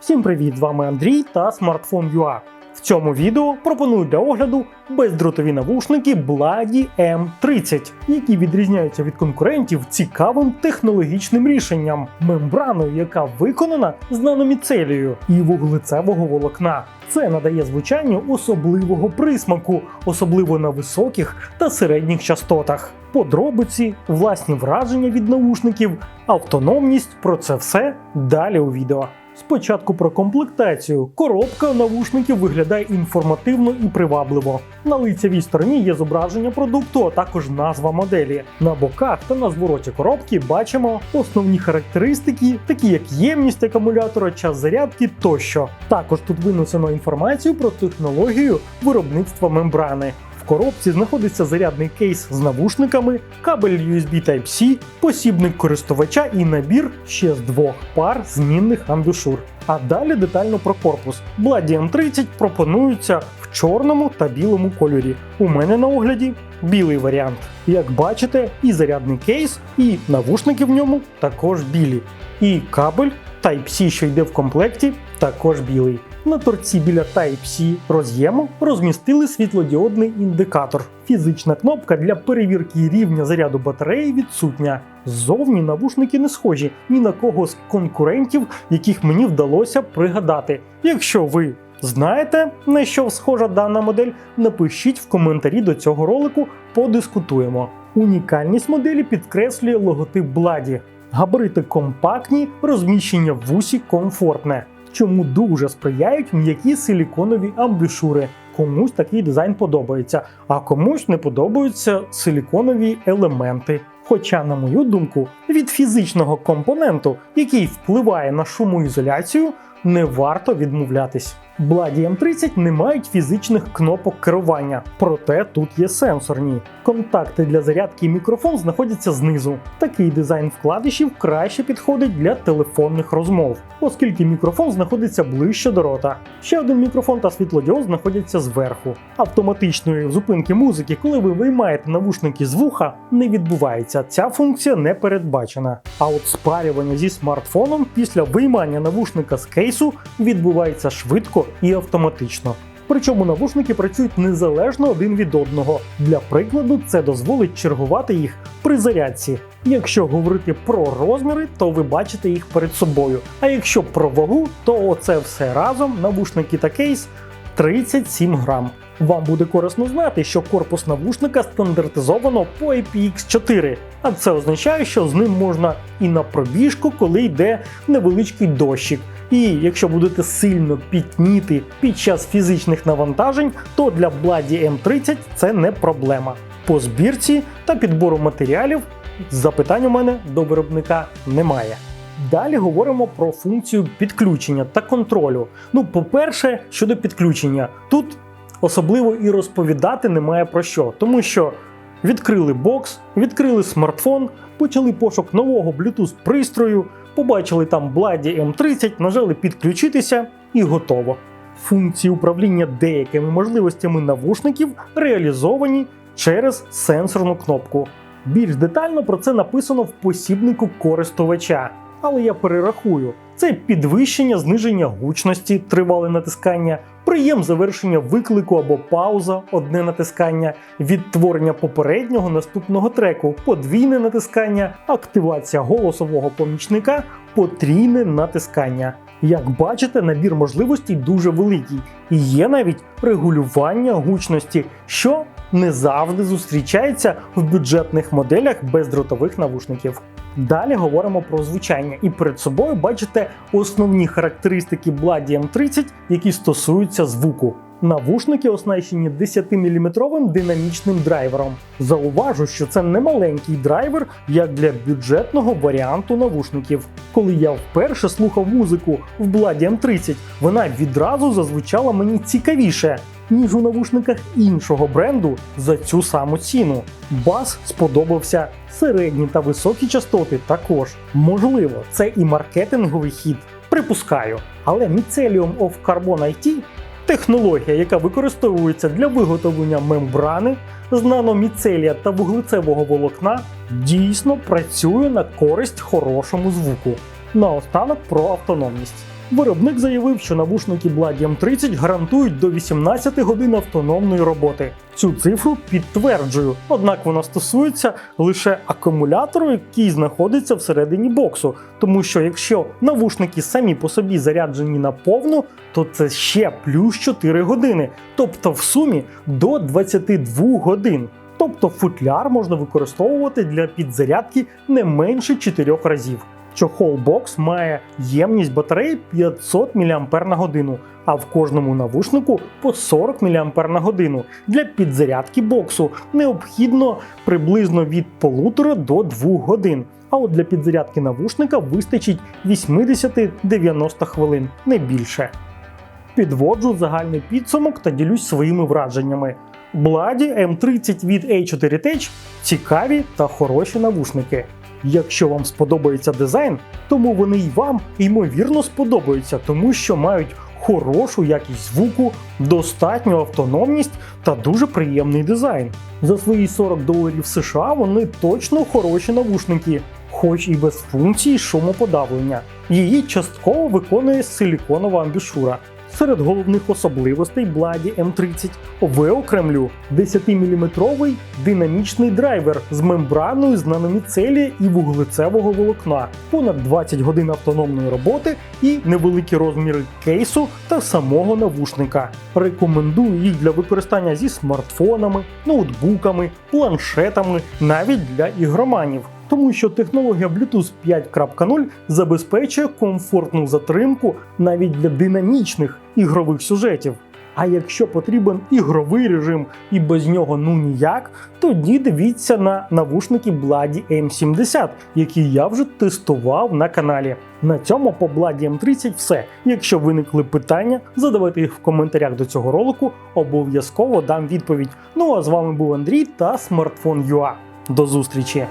Всім привіт! З вами Андрій та смартфон UA. В цьому відео пропоную для огляду бездротові навушники Blady M30, які відрізняються від конкурентів цікавим технологічним рішенням, мембраною, яка виконана з наноміцелією і вуглецевого волокна. Це надає звучанню особливого присмаку, особливо на високих та середніх частотах. Подробиці, власні враження від наушників, автономність про це все далі у відео. Спочатку про комплектацію. Коробка навушників виглядає інформативно і привабливо. На лицевій стороні є зображення продукту, а також назва моделі. На боках та на звороті коробки бачимо основні характеристики, такі як ємність акумулятора, час зарядки тощо. Також тут винесено інформацію про технологію виробництва мембрани. Коробці знаходиться зарядний кейс з навушниками, кабель USB Type-C, посібник користувача і набір ще з двох пар змінних амбушур. А далі детально про корпус. Blady M30 пропонується в чорному та білому кольорі. У мене на огляді білий варіант. Як бачите, і зарядний кейс, і навушники в ньому також білі. І кабель Type-C, що йде в комплекті, також білий. На торці біля Type-C роз'єму розмістили світлодіодний індикатор. Фізична кнопка для перевірки рівня заряду батареї відсутня. Ззовні навушники не схожі ні на кого з конкурентів, яких мені вдалося пригадати. Якщо ви знаєте, на що схожа дана модель, напишіть в коментарі до цього ролику, подискутуємо. Унікальність моделі підкреслює логотип Blady. Габарити компактні, розміщення в вусі комфортне чому дуже сприяють м'які силіконові амбушури. Комусь такий дизайн подобається, а комусь не подобаються силіконові елементи. Хоча, на мою думку, від фізичного компоненту, який впливає на шумоізоляцію, не варто відмовлятись. Blady M30 не мають фізичних кнопок керування, проте тут є сенсорні. Контакти для зарядки і мікрофон знаходяться знизу. Такий дизайн вкладишів краще підходить для телефонних розмов, оскільки мікрофон знаходиться ближче до рота. Ще один мікрофон та світлодіод знаходяться зверху. Автоматичної зупинки музики, коли ви виймаєте навушники з вуха, не відбувається. Ця функція не передбачена. А от спарювання зі смартфоном після виймання навушника з кейсу відбувається швидко і автоматично. Причому навушники працюють незалежно один від одного. Для прикладу, це дозволить чергувати їх при зарядці. Якщо говорити про розміри, то ви бачите їх перед собою. А якщо про вагу, то оце все разом навушники та кейс 37 грам. Вам буде корисно знати, що корпус навушника стандартизовано по IPX4, а це означає, що з ним можна і на пробіжку, коли йде невеличкий дощик. І якщо будете сильно пітніти під час фізичних навантажень, то для Blady M30 це не проблема. По збірці та підбору матеріалів запитань у мене до виробника немає. Далі говоримо про функцію підключення та контролю. Ну, по-перше, щодо підключення, тут особливо і розповідати немає про що, тому що відкрили бокс, відкрили смартфон, почали пошук нового Bluetooth пристрою, побачили там Blady М30, нажали підключитися і готово. Функції управління деякими можливостями навушників реалізовані через сенсорну кнопку. Більш детально про це написано в посібнику користувача. Але я перерахую: це підвищення, зниження гучності, тривале натискання, приєм завершення виклику або пауза, одне натискання, відтворення попереднього наступного треку, подвійне натискання, активація голосового помічника, потрійне натискання. Як бачите, набір можливостей дуже великий, і є навіть регулювання гучності, що не завжди зустрічається в бюджетних моделях бездротових навушників. Далі говоримо про звучання, і перед собою бачите основні характеристики Blady M30, які стосуються звуку. Навушники оснащені 10-мм динамічним драйвером. Зауважу, що це не маленький драйвер, як для бюджетного варіанту навушників. Коли я вперше слухав музику в Blady M30, вона відразу зазвучала мені цікавіше, ніж у навушниках іншого бренду за цю саму ціну. Бас сподобався, середні та високі частоти також. Можливо, це і маркетинговий хід. Припускаю, але Mycelium of Carbon IT технологія, яка використовується для виготовлення мембрани з наноміцелія та вуглецевого волокна, дійсно працює на користь хорошому звуку. Наостанок про автономність. Виробник заявив, що навушники Blady M30 гарантують до 18 годин автономної роботи. Цю цифру підтверджую, однак вона стосується лише акумулятору, який знаходиться всередині боксу. Тому що якщо навушники самі по собі заряджені на повну, то це ще плюс 4 години, тобто в сумі до 22 годин. Тобто футляр можна використовувати для підзарядки не менше 4 разів. Чохол бокс має ємність батареї 500 мАч а в кожному навушнику по 40 мАч. Для підзарядки боксу необхідно приблизно від 1,5 до 2 годин. А от для підзарядки навушника вистачить 80-90 хвилин, не більше. Підводжу загальний підсумок та ділюсь своїми враженнями. Blady M30 від A4 Tech цікаві та хороші навушники. Якщо вам сподобається дизайн, тому вони й вам ймовірно сподобаються, тому що мають хорошу якість звуку, достатню автономність та дуже приємний дизайн. За свої 40 доларів США вони точно хороші навушники, хоч і без функції шумоподавлення. Її частково виконує силіконова амбішура. Серед головних особливостей Blady M30 виокремлю 10-мм динамічний драйвер з мембраною з наноміцелія і вуглецевого волокна, понад 20 годин автономної роботи і невеликі розміри кейсу та самого навушника. Рекомендую їх для використання зі смартфонами, ноутбуками, планшетами, навіть для ігроманів тому що технологія Bluetooth 5.0 забезпечує комфортну затримку навіть для динамічних ігрових сюжетів. А якщо потрібен ігровий режим і без нього ну ніяк, тоді дивіться на навушники Blady M70, які я вже тестував на каналі. На цьому по Blady M30 все. Якщо виникли питання, задавайте їх в коментарях до цього ролику, обов'язково дам відповідь. Ну а з вами був Андрій та Смартфон.ua. До зустрічі!